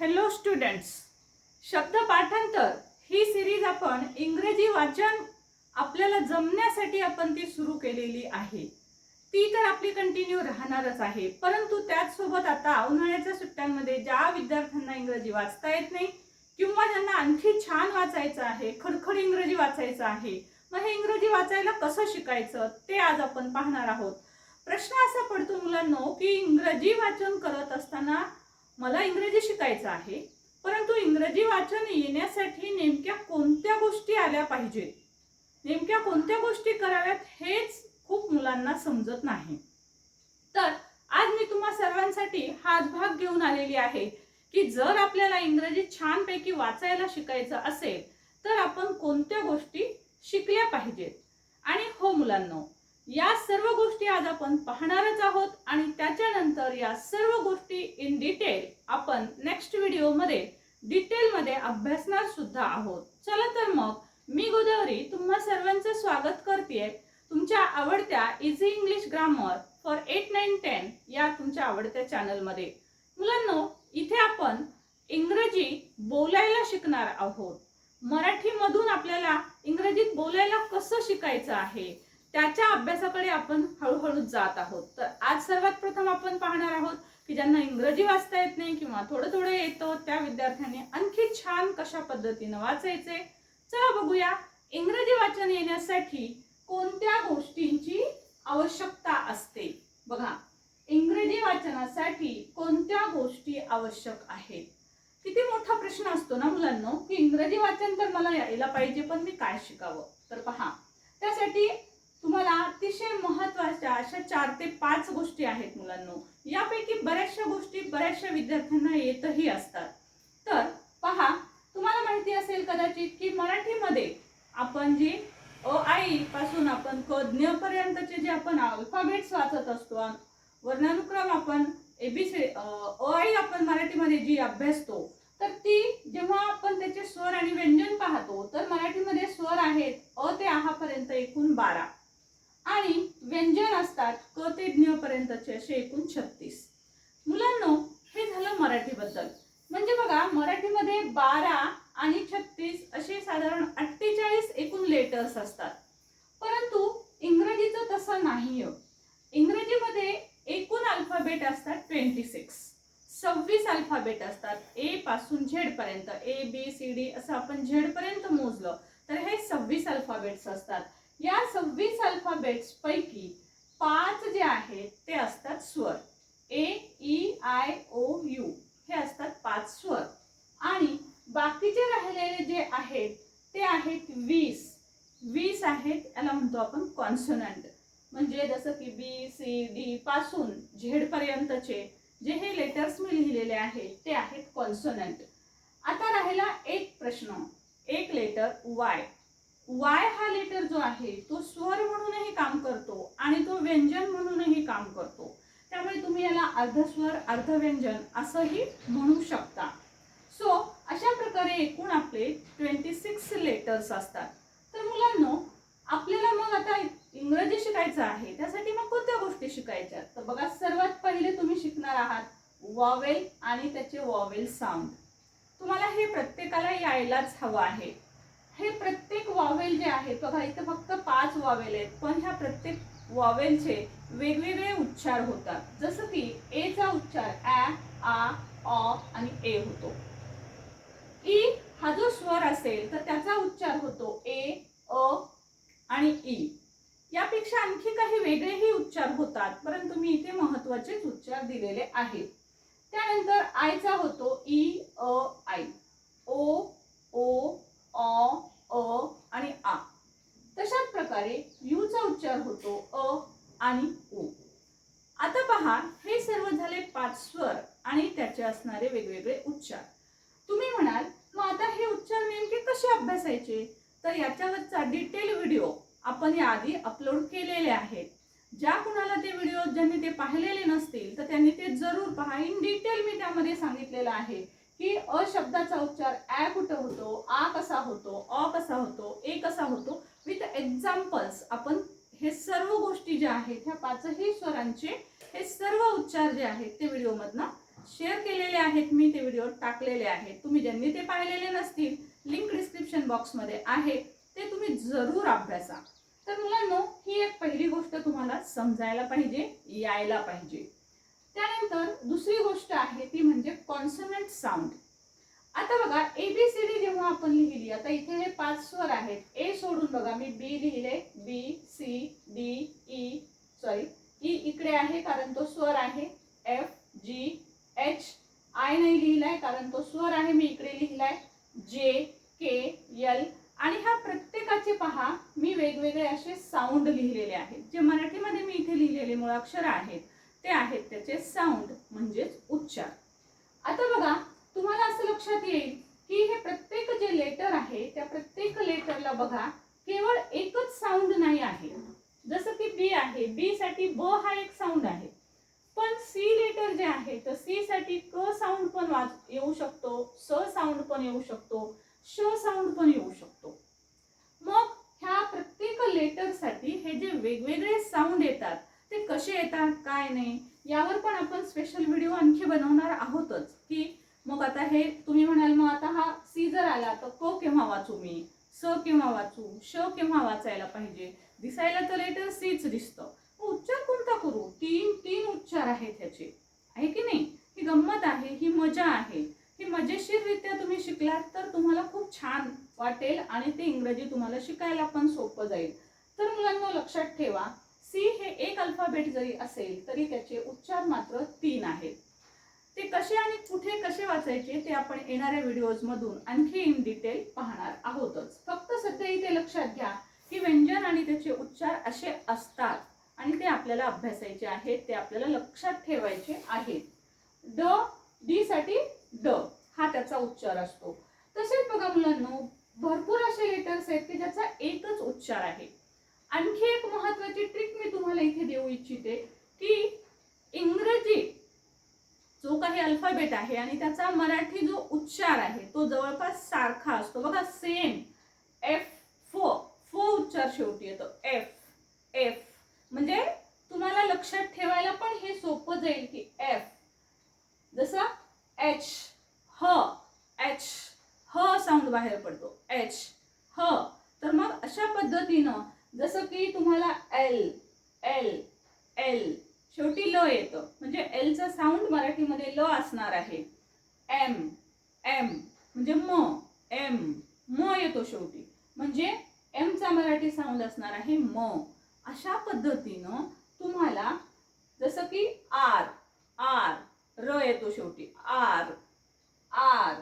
Hello students शब्द पाठांतर ही series आपण इंग्रजी वाचन आपल्याला जमण्यासाठी आपण ती सुरू केलेली आहे. ती तर आपली कंटिन्यू राहणारच आहे. परंतु त्याचसोबत आता उन्हाळ्याच्या सुट्ट्यांमध्ये ज्या विद्यार्थ्यांना इंग्रजी वाचता येत नाही किंवा ज्यांना आणखी छान वाचायचं आहे खडखड इंग्रजी वाचायचं आहे मग हे इंग्रजी वाचायला कसं शिकायचं ते आज आपण पाहणार आहोत. प्रश्न असा पडतो मुलांनो की इंग्रजी वाचन करत असताना मला इंग्रजी शिकायचं आहे परंतु इंग्रजी वाचन येण्यासाठी नेमक्या कोणत्या गोष्टी आल्या पाहिजेत नेमक्या कोणत्या गोष्टी कराव्यात हेच खूप मुलांना समजत नाही. तर आज मी तुम्हा सर्वांसाठी हाच भाग घेऊन आलेली आहे की जर आपल्याला इंग्रजी छानपैकी वाचायला शिकायचं असेल तर आपण कोणत्या गोष्टी शिकल्या पाहिजेत? आणि हो मुलांनो या सर्व गोष्टी आज आपण पाहणारच आहोत आणि त्याच्यानंतर या सर्व गोष्टी इन डिटेल आपण नेक्स्ट व्हिडिओमध्ये डिटेलमध्ये अभ्यासणार सुद्धा आहोत. चला तर मग मी गोदावरी तुम्हा सर्वांचं स्वागत करते तुमच्या आवडत्या easy English grammar for eight nine ten या तुमच्या आवडत्या चॅनलमध्ये मुलांनो इथे आपण इंग्रजी बोलायला शिकणार आहोत. मराठीमधून आपल्याला इंग्रजीत बोलायला कसं शिकायचं आहे? त्याच्या अभ्यासाकडे आपण हळूहळू जात आहोत. तर आज सर्वात प्रथम आपण पाहणार आहोत की ज्यांना इंग्रजी वाचता येत नाही किंवा थोडं थोडं येतं त्या विद्यार्थ्यांनी आणखी छान कशा पद्धतीनं वाचायचे? चला बघूया. इंग्रजी वाचन येण्यासाठी कोणत्या गोष्टींची आवश्यकता असते? बघा इंग्रजी वाचनासाठी कोणत्या गोष्टी आवश्यक आहेत? किती मोठा प्रश्न असतो ना मुलांनो की इंग्रजी वाचन तर मला यायला पाहिजे पण मी काय शिकावं? तर पहा त्यासाठी तुम्हाला अतिशय महत्त्वाच्या अशा चार ते पाच गोष्टी आहेत मुलांनो. यापैकी बऱ्याचशा गोष्टी बऱ्याचशा विद्यार्थ्यांना येतही असतात. तर पहा तुम्हाला माहिती असेल कदाचित की मराठीमध्ये आपण जे अ आई पासून आपण क ज्ञपर्यंतचे जे आपण अल्फाबेट्स वाचत असतो वर्णानुक्रम आपण एबीसी अ आई आपण मराठीमध्ये जी अभ्यासतो तर ती जेव्हा आपण त्याचे स्वर आणि व्यंजन पाहतो तर मराठीमध्ये स्वर आहेत अ ते आहापर्यंत एकूण बारा. आणि व्यंजन असतात क ते ज्ञपर्यंतचे असे एकूण छत्तीस. मुलांनो हे झालं मराठीबद्दल. म्हणजे बघा मराठीमध्ये बारा आणि छत्तीस असे साधारण अठ्ठेचाळीस एकूण लेटर्स असतात. परंतु इंग्रजीचं तसं नाही इंग्रजीमध्ये एकूण अल्फाबेट असतात ट्वेंटी सिक्स सव्वीस अल्फाबेट असतात. ए पासून झेड पर्यंत. ए बी सी डी असं आपण झेडपर्यंत मोजलं तर हे सव्वीस अल्फाबेट्स असतात. या सव्वीस अल्फाबेट्स पैकी पाच जे आहेत ते असतात स्वर. A E I O U हे असतात पाच स्वर. आणि बाकीचे राहिलेले जे आहेत ते आहेत वीस. वीस आहेत याला म्हणतो आपण कॉन्सोनंट म्हणजे जसं की बी सी डी पासून झेड पर्यंतचे जे हे लेटर्स मी लिहिलेले आहेत ते आहेत कॉन्सोनंट आता राहिला एक प्रश्न. एक लेटर वाय वाय हा लेटर जो आहे तो स्वर म्हणूनही काम करतो आणि तो व्यंजन म्हणूनही काम करतो. त्यामुळे तुम्ही याला अर्धस्वर अर्धव्यंजन असंही म्हणू शकता. सो अशा प्रकारे एकूण आपले ट्वेंटी सिक्स लेटर्स असतात. तर मुलांनो आपल्याला मग आता इंग्रजी शिकायचं आहे त्यासाठी मग कोणत्या गोष्टी शिकायच्या? तर बघा सर्वात पहिले तुम्ही शिकणार आहात वॉवेल आणि त्याचे वॉवेल साऊंड तुम्हाला हे प्रत्येकाला यायलाच हवं आहे. हे प्रत्येक वॉवेल जे आहेत बघा इथं फक्त पाच वॉवेल आहेत पण ह्या प्रत्येक वॉवेलचे वेगवेगळे उच्चार होतात. जसं की ए चा उच्चार ॲ आ ऑ आणि ए होतो. ई हा जो स्वर असेल तर त्याचा उच्चार होतो ए अ आणि ई. यापेक्षा आणखी काही वेगळेही उच्चार होतात परंतु मी इथे महत्वाचेच उच्चार दिलेले आहेत. त्यानंतर आयचा होतो ई अ आय. ओ अ अ आणि आ तशाच प्रकारे यूचा उच्चार होतो अ आणि उ. आता पहा हे सर्व झाले पाच स्वर आणि त्याचे असणारे वेगवेगळे उच्चार. तुम्ही म्हणाल मग आता हे उच्चार नेमके कसे अभ्यासायचे? तर याच्यावरचा डिटेल व्हिडिओ आपण याआधी अपलोड केलेले आहेत ज्या कुणाला ते व्हिडिओ ज्यांनी ते पाहिलेले नसतील तर त्यांनी ते जरूर पहा. इन डिटेल मी त्यामध्ये सांगितलेलं आहे की अ शब्दाचा उच्चार ॲ कुठं होतो आ कसा होतो अ कसा होतो ए कसा होतो विथ एक्झाम्पल्स आपण गोष्टी ज्या आहेत ह्या पाचही स्वरांचे हे सर्व उच्चार जे आहेत ते व्हिडिओमधनं शेअर केलेले आहेत. मी ते व्हिडिओ टाकलेले आहेत. तुम्ही ज्यांनी ते पाहिलेले नसतील लिंक डिस्क्रिप्शन बॉक्समध्ये आहे. ते तुम्ही जरूर अभ्यासा. तर मुलांनो ही एक पहिली गोष्ट तुम्हाला समजायला पाहिजे यायला पाहिजे. त्यानंतर दुसरी गोष्ट आहे ती म्हणजे कॉन्सनंट साऊंड आता बघा एबीसीडी जेव्हा आपण लिहिली आता इथे हे पाच स्वर आहेत. ए सोडून बघा मी बी लिहिले B C D E sorry E इकडे आहे कारण तो स्वर आहे एफ जी एच आय नाही लिहिलाय कारण तो स्वर आहे मी इकडे लिहिलाय जे के यल आणि ह्या प्रत्येकाचे पहा मी वेगवेगळे असे साऊंड लिहिलेले आहेत जे मराठीमध्ये मी इथे लिहिलेले मुळाक्षर आहेत ते आहेत त्याचे साऊंड म्हणजेच उच्चार आता बघा तुम्हाला असं लक्षात येईल की हे प्रत्येक जे लेटर आहे त्या प्रत्येक लेटरला बघा केवळ एकच साऊंड नाही आहे जसं की बी आहे बी साठी ब हा एक साऊंड आहे. पण सी लेटर जे आहे तर सी साठी क साऊंड पण वाच येऊ शकतो स साऊंड पण येऊ शकतो श साऊंड पण येऊ शकतो. मग ह्या प्रत्येक लेटरसाठी हे जे वेगवेगळे साऊंड येतात ते कसे येतात काय नाही यावर पण आपण स्पेशल व्हिडिओ आणखी बनवणार आहोतच. की मग आता हे तुम्ही म्हणाल मग आता हा सी जर आला तर क केव्हा वाचू मी? स केव्हा वाचू? श केव्हा वाचायला पाहिजे? दिसायला तर लेटर सीच दिसतं. करू? तीन तीन उच्चार आहेत ह्याचे. आहे की नाही? ही गंमत आहे ही मजा आहे. ही मजेशीररित्या तुम्ही शिकलात तर तुम्हाला खूप छान वाटेल आणि ते इंग्रजी तुम्हाला शिकायला पण सोपं जाईल. तर मुलांना लक्षात ठेवा सी हे एक अल्फाबेट जरी असेल तरी त्याचे उच्चार मात्र तीन आहेत. ते कसे आणि कुठे कसे वाचायचे ते आपण येणाऱ्या व्हिडिओज मधून आणखी इन डिटेल पाहणार आहोतच. फक्त सध्या इथे लक्षात घ्या की व्यंजन आणि त्याचे उच्चार असे असतात. आणि ते आपल्याला अभ्यासायचे आहेत ते आपल्याला लक्षात ठेवायचे आहेत. ड डी साठी ड हा त्याचा उच्चार असतो. तसेच बघा मुलांनो भरपूर असे लेटर्स आहेत की ज्याचा एकच उच्चार आहे. आणखी एक महत्वाची ट्रिक मी तुम्हाला इथे देऊ इच्छिते की इंग्रजी जो काही अल्फाबेट आहे आणि त्याचा मराठी जो उच्चार आहे तो जवळपास सारखा असतो. बघा सेम एफ फो फो उच्चार शेवटी येतो. एफ एफ म्हणजे तुम्हाला लक्षात ठेवायला पण हे सोपं जाईल की एफ जसं एच ह एच ह साऊंड बाहेर पडतो. एच ह तर मग अशा पद्धतीनं जसं की तुम्हाला एल एल एल शेवटी ल येतं. म्हणजे एलचा साऊंड मराठीमध्ये ल असणार आहे. एम एम म्हणजे म एम म येतो शेवटी. म्हणजे एमचा मराठी साऊंड असणार आहे म. अशा पद्धतीनं तुम्हाला जसं की आर आर र येतो शेवटी. आर आर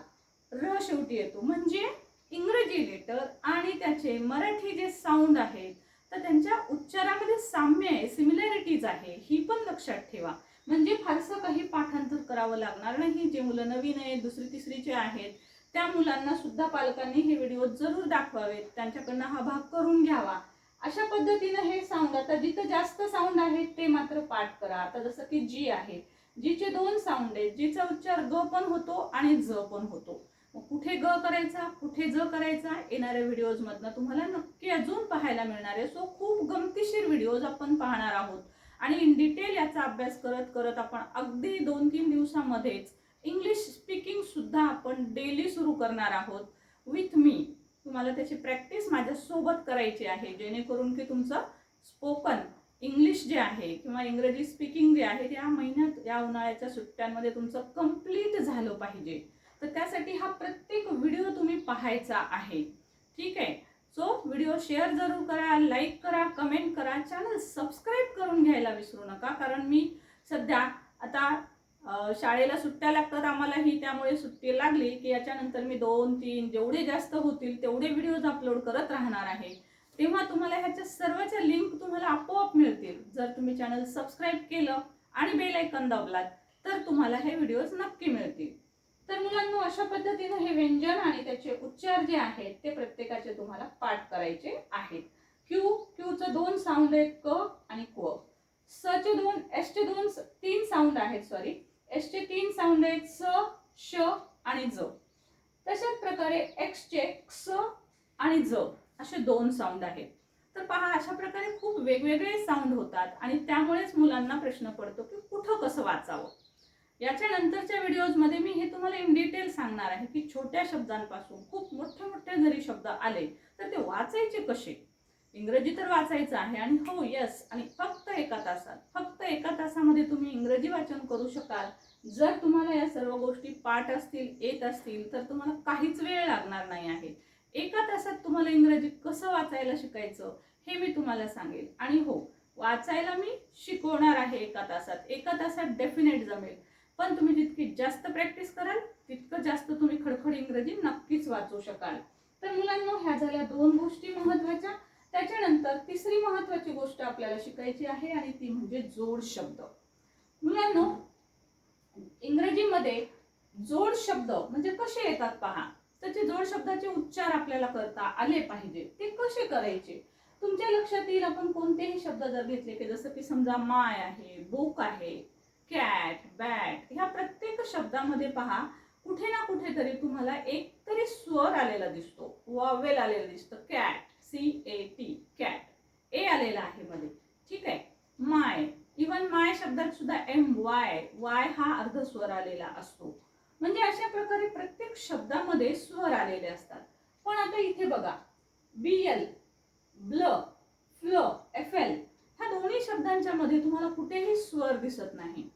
र शेवटी येतो. म्हणजे इंग्रजी लेटर आणि त्याचे मराठी जे साऊंड आहेत तर त्यांच्या उच्चारामध्ये साम्य आहे सिमिलॅरिटीज आहे ही पण लक्षात ठेवा. म्हणजे फारसं काही पाठांतर करावं लागणार नाही. जे मुलं नवीन आहेत दुसरी तिसरीचे आहेत त्या मुलांना सुद्धा पालकांनी हे व्हिडिओ जरूर दाखवावेत. त्यांच्याकडनं हा भाग करून घ्यावा. अशा पद्धतीनं हे साऊंड आता जिथं जास्त साऊंड आहेत ते मात्र पाठ करा. आता जसं की जी आहे. जीचे दोन साऊंड आहेत. जीचा उच्चार ग पण होतो आणि ज पण होतो. मग कुठे ग करायचा कुठे ज करायचा येणाऱ्या व्हिडिओज मधनं तुम्हाला नक्की अजून पाहायला मिळणार आहे. सो खूप गमतीशीर व्हिडिओज आपण पाहणार आहोत. आणि इन डिटेल याचा अभ्यास करत करत आपण अगदी दोन तीन दिवसामध्येच इंग्लिश स्पीकिंग सुद्धा आपण डेली सुरू करणार आहोत. विथ मी तुम्हाला त्याची प्रॅक्टिस माझ्यासोबत करायची आहे जेणेकरून की तुमचं स्पोकन इंग्लिश जे आहे किंवा इंग्रजी स्पीकिंग जे आहे ते या महिन्यात या उन्हाळ्याच्या सुट्ट्यांमध्ये तुमचं कंप्लीट झालं पाहिजे. तर त्यासाठी हा प्रत्येक व्हिडिओ तुम्ही पाहायचा आहे. ठीक आहे? सो व्हिडिओ शेअर जरूर करा लाईक करा कमेंट करा चॅनल सबस्क्राईब करून घ्यायला विसरू नका कारण मी सध्या आता शाळेला सुट्ट्या लागतात आम्हालाही त्यामुळे सुट्टी लागली की याच्यानंतर मी दोन तीन जेवढे जास्त होतील तेवढे व्हिडिओज अपलोड करत राहणार आहे. तेव्हा तुम्हाला ह्याच्या सर्वच्या लिंक तुम्हाला आपोआप मिळतील. जर तुम्ही चॅनल सबस्क्राईब केलं आणि बेल ऐकन दाबलात तर तुम्हाला हे व्हिडिओज नक्की मिळतील. तर मुलांना अशा पद्धतीनं हे व्यंजन आणि त्याचे उच्चार जे आहेत ते प्रत्येकाचे तुम्हाला पाठ करायचे आहेत. क्यू क्यूचं दोन साऊंड आहेत क आणि क्व सचे दोन एसचे दोन तीन साऊंड आहेत सॉरी एस चे तीन साऊंड आहेत स श आणि ज. तशाच प्रकारे एक्सचे क्स आणि ज असे दोन साऊंड आहेत. तर पहा अशा प्रकारे खूप वेगवेगळे साऊंड होतात आणि त्यामुळेच मुलांना प्रश्न पडतो की कुठं कसं वाचावं. याच्या नंतरच्या व्हिडिओजमध्ये मी हे तुम्हाला डिटेल सांगणार आहे की छोट्या शब्दांपासून खूप मोठे मोठे जरी शब्द आले तर ते वाचायचे कसे? इंग्रजी तर वाचायचं आहे आणि हो यस आणि फक्त एका तासात फक्त एका तासामध्ये तुम्ही इंग्रजी वाचन करू शकाल. जर तुम्हाला या सर्व गोष्टी पाठ असतील येत असतील तर तुम्हाला काहीच वेळ लागणार नाही आहे. एका तासात तुम्हाला इंग्रजी कसं वाचायला शिकायचं हे मी तुम्हाला सांगेल. आणि हो वाचायला मी शिकवणार आहे एका तासात. एका तासात डेफिनेट जमेल. पण तुम्ही जितकी जास्त प्रॅक्टिस कराल तितकं जास्त तुम्ही खडखड इंग्रजी नक्कीच वाचू शकाल. तर मुलांना ह्या झाल्या दोन गोष्टी महत्त्वाच्या त्याच्यानंतर तिसरी महत्वाची गोष्ट आपल्याला शिकायची आहे आणि ती म्हणजे जोड शब्द. मुलांना इंग्रजीमध्ये जोड शब्द म्हणजे कसे येतात पहा? त्याचे जोड शब्दाचे उच्चार आपल्याला करता आले पाहिजे. ते कसे करायचे? तुमच्या लक्षात येईल आपण कोणतेही शब्द जर घेतले की जसं की समजा माय आहे बुक आहे कॅट बॅट ह्या प्रत्येक शब्दामध्ये पहा कुठे ना कुठेतरी तुम्हाला एक तरी स्वर आलेला दिसतो. वॉवेल आलेला दिसतं cat. C A T cat A आलेला आहे मध्ये. ठीक आहे? माय इवन माय शब्दात सुद्धा एम वाय वाय हा अर्ध स्वर आलेला असतो. म्हणजे अशा प्रकारे प्रत्येक शब्दामध्ये स्वर आलेले असतात. पण आता इथे बघा. बी एल ब्ल फ्ल एफ एल ह्या दोन्ही शब्दांच्या मध्ये तुम्हाला कुठेही स्वर दिसत नाही.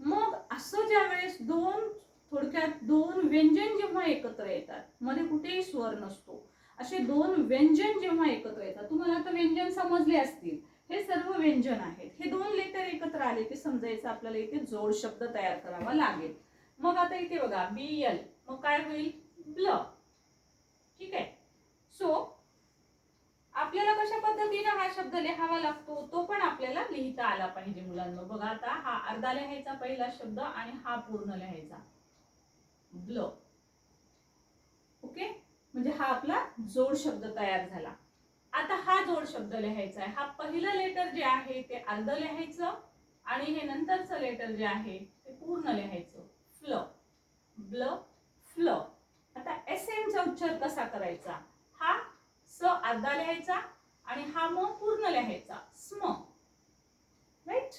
मग असं ज्या वेळेस दोन थोडक्यात दोन व्यंजन जेव्हा एकत्र येतात मध्ये कुठेही स्वर नसतो. असे दोन व्यंजन जेव्हा एकत्र येतात तुम्हाला आता व्यंजन समजले असतील. हे सर्व व्यंजन आहेत. हे दोन लेटर एकत्र आले की समजायचं आपल्याला इथे जोड शब्द तयार करावा लागेल. मग आता इथे बघा बी एल. मग काय होईल? ब्ल ठीक आहे? सो आपल्याला कशा पद्धतीने हा शब्द लिहावा लागतो? तो पण आपल्याला लिहिता आला पाहिजे मुलांना. बघा आता हा अर्धा लिहायचा पहिला शब्द आणि हा पूर्ण लिहायचा. ब्ल ओके? म्हणजे हा आपला जोड शब्द तयार झाला. आता हा जोड शब्द लिहायचा आहे. हा पहिलं लेटर जे आहे ते अर्ध लिहायचं आणि हे नंतरचं लेटर जे आहे ते पूर्ण लिहायचं. फ्ल. ब्ल फ्ल. आता एस चा उच्चार कसा करायचा? हा स अर्धा लिहायचा आणि हा म पूर्ण लिहायचा. स्म. राईट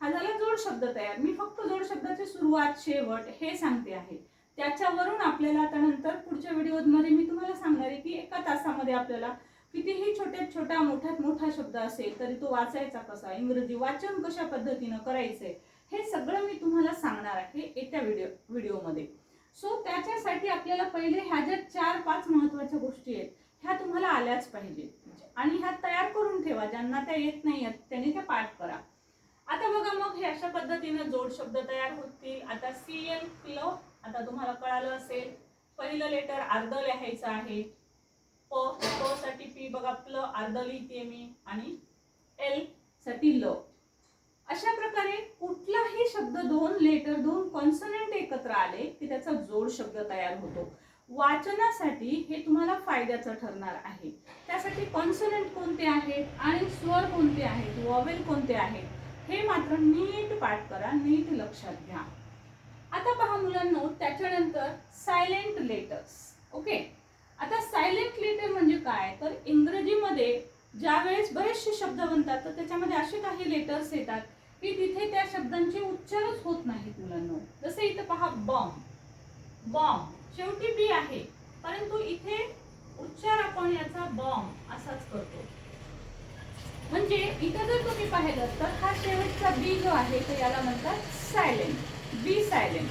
हा झाला जोड शब्द तयार. मी फक्त जोड शब्दाची सुरुवात शेवट हे सांगते आहे. त्याच्यावरून आपल्याला आता नंतर पुढच्या व्हिडिओमध्ये मी तुम्हाला सांगणार आहे की एका तासामध्ये आपल्याला कितीही छोट्यात छोटा मोठ्यात मोठा शब्द असेल तरी तो वाचायचा कसा? इंग्रजी वाचन कशा पद्धतीनं करायचंय? हे सगळं मी तुम्हाला सांगणार आहे येत्या व्हिडिओ व्हिडिओमध्ये. सो त्याच्यासाठी आपल्याला पहिले ह्या ज्या चार पाच महत्त्वाच्या गोष्टी आहेत ह्या तुम्हाला आल्याच पाहिजे. आणि ह्या तयार करून ठेवा ज्यांना त्या येत नाही आहेत त्यांनी त्या पाठ करा. आता बघा मग हे अशा पद्धतीनं जोड शब्द तयार होतील. आता सी एल फ्लो आता तुम्हाला कळालं असेल पहिलं लेटर अर्ध लिहायचं आहे. प प साठी पी बघा प्ल अर्ध लिहिते मी आणि एलसाठी ल. अशा प्रकारे कुठलाही शब्द दोन लेटर दोन कॉन्सनंट एकत्र आले की त्याचा जोड शब्द तयार होतो. वाचनासाठी हे तुम्हाला फायद्याचं ठरणार आहे. त्यासाठी कॉन्सनंट कोणते आहेत आणि स्वर कोणते आहेत वॉवेल कोणते आहेत हे मात्र नीट पाठ करा नीट लक्षात घ्या. आता पहा मुलांनो त्याच्यानंतर सायलेंट लेटर्स ओके आता सायलेंट लेटर म्हणजे काय? तर इंग्रजीमध्ये ज्या वेळेस बरेचसे शब्द बनतात तर त्याच्यामध्ये असे काही लेटर्स येतात की तिथे त्या शब्दांचे उच्चारच होत नाहीत मुलांनो. जसं इथं पहा बॉम्ब बॉम्ब शेवटी बी आहे. परंतु इथे उच्चार आपण याचा बॉम्ब असाच करतो. म्हणजे इथं जर तुम्ही पाहिलं तर हा शेवटचा बी जो आहे तो याला म्हणतात सायलेंट बी सायलेंट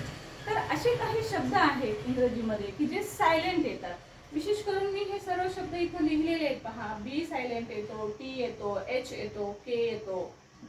तर असे काही शब्द आहेत इंग्रजीमध्ये की जे सायलेंट येतात. विशेष करून मी हे सर्व शब्द इथं लिहिलेले आहेत पहा. बी सायलेंट येतो टी येतो एच येतो के येतो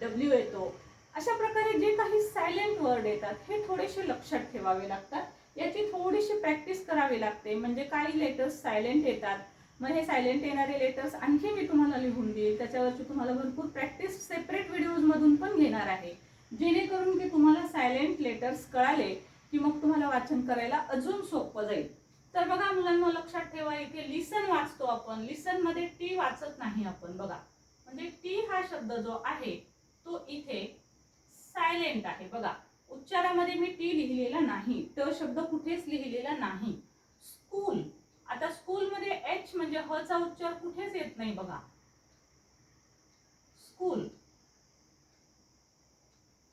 डब्ल्यू येतो. अशा प्रकारे जे काही सायलेंट वर्ड येतात हे थोडेसे लक्षात ठेवावे लागतात. याची थोडीशी प्रॅक्टिस करावी लागते. म्हणजे काही लेटर्स सायलेंट येतात. मग हे सायलेंट येणारे लेटर्स आणखी मी तुम्हाला लिहून देईल. त्याच्यावरची तुम्हाला भरपूर प्रॅक्टिस सेपरेट व्हिडिओजमधून पण घेणार आहे. जेणेकरून की तुम्हाला सायलेंट लेटर्स कळाले की मग तुम्हाला वाचन करायला अजून सोपं जाईल. तर बघा मुलांना लक्षात ठेवा इथे लिसन वाचतो आपण. लिसनमध्ये टी वाचत नाही आपण बघा. म्हणजे टी हा शब्द जो आहे तो इथे सायलेंट आहे बघा. उच्चारामध्ये मी टी लिहिलेला नाही. ट शब्द कुठेच लिहिलेला नाही. स्कूल आता स्कूल मध्ये एच म्हणजे ह चा उच्चार कुठेच येत नाही बघा. स्कूल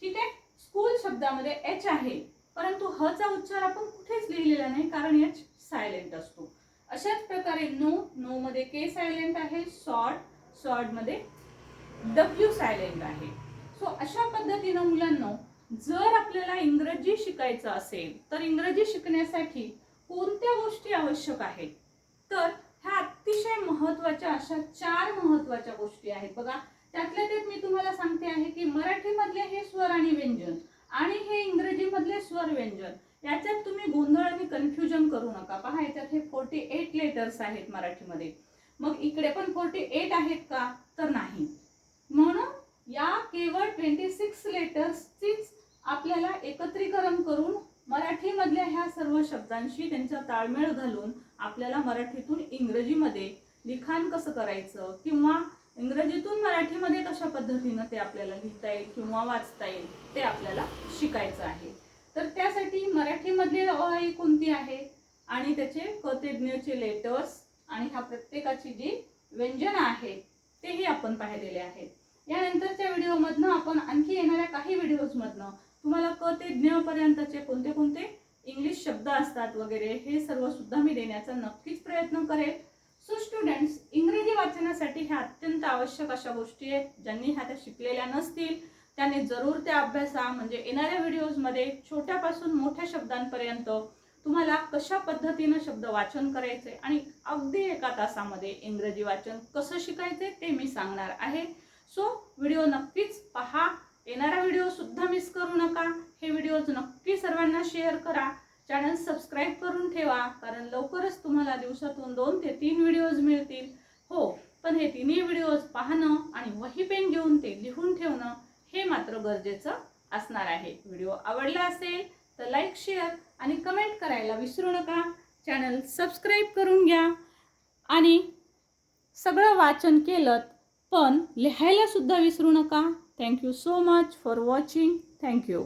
ठीक आहे स्कूल शब्दामध्ये एच आहे. परंतु ह चा उच्चार आपण कुठेच लिहिलेला नाही कारण एच सायलेंट असतो. अशाच प्रकारे नो नो मध्ये के सायलेंट आहे सॉर्ट सॉर्टमध्ये डब्ल्यू सायलेंट आहे. सो अशा पद्धतीनं मुलांना जर आपल्याला इंग्रजी शिकायचं असेल तर इंग्रजी शिकण्यासाठी कोणत्या गोष्टी आवश्यक आहेत? तर ह्या अतिशय महत्त्वाच्या अशा चार महत्त्वाच्या गोष्टी आहेत. बघा त्यातल्या त्यात मी तुम्हाला सांगते आहे की मराठीमधले हे स्वर आणि व्यंजन आणि हे इंग्रजीमधले स्वर व्यंजन याच्यात तुम्ही गोंधळ आणि कन्फ्युजन करू नका. पहा याच्यात हे फोर्टी एट लेटर्स आहेत मराठीमध्ये. मग इकडे पण फोर्टी एट आहेत का? तर नाही. म्हणून या केवळ ट्वेंटी सिक्स लेटर्सचीच आपल्याला एकत्रीकरण करून मराठीमधल्या ह्या सर्व शब्दांशी त्यांचा ताळमेळ घालून आपल्याला मराठीतून इंग्रजीमध्ये लिखाण कसं करायचं किंवा इंग्रजीतून मराठीमध्ये कशा पद्धतीनं ते आपल्याला लिहिता येईल किंवा वाचता येईल ते आपल्याला शिकायचं आहे. तर त्यासाठी मराठीमधली अवाई कोणती आहे? आणि त्याचे कतेज्ञचे लेटर्स आणि ह्या प्रत्येकाची जी व्यंजन आहे तेही आपण पाहिलेले आहेत. यानंतरच्या व्हिडिओमधनं आपण आणखी येणाऱ्या काही व्हिडिओजमधनं तुम्हाला क ते ज्ञपर्यंतचे कोणते कोणते इंग्लिश शब्द असतात वगैरे हे सर्व सुद्धा मी देण्याचा नक्कीच प्रयत्न करेल. सो स्टुडंट्स इंग्रजी वाचनासाठी ह्या अत्यंत आवश्यक अशा गोष्टी आहेत ज्यांनी ह्या त्या शिकलेल्या नसतील. त्याने जरूर त्या अभ्यासा म्हणजे येणाऱ्या व्हिडिओजमध्ये छोट्यापासून मोठ्या शब्दांपर्यंत तुम्हाला कशा पद्धतीनं शब्द वाचन करायचे आणि अगदी एका तासामध्ये इंग्रजी वाचन कसं शिकायचे ते मी सांगणार आहे. सो व्हिडिओ नक्कीच पहा. येणारा व्हिडिओ सुद्धा मिस करू नका. हे व्हिडिओज नक्की सर्वांना शेअर करा. चॅनल सबस्क्राईब करून ठेवा कारण लवकरच तुम्हाला दिवसातून दोन ते तीन व्हिडिओज मिळतील. हो पण हे तिन्ही व्हिडिओज पाहणं आणि वही पेन घेऊन ते लिहून ठेवणं हे मात्र गरजेचं असणार आहे. व्हिडिओ आवडला असेल तर लाईक शेअर आणि कमेंट करायला विसरू नका. चॅनल सबस्क्राईब करून घ्या. आणि सगळं वाचन केलं पण लिहायला सुद्धा विसरू नका. Thank you so much for watching thank you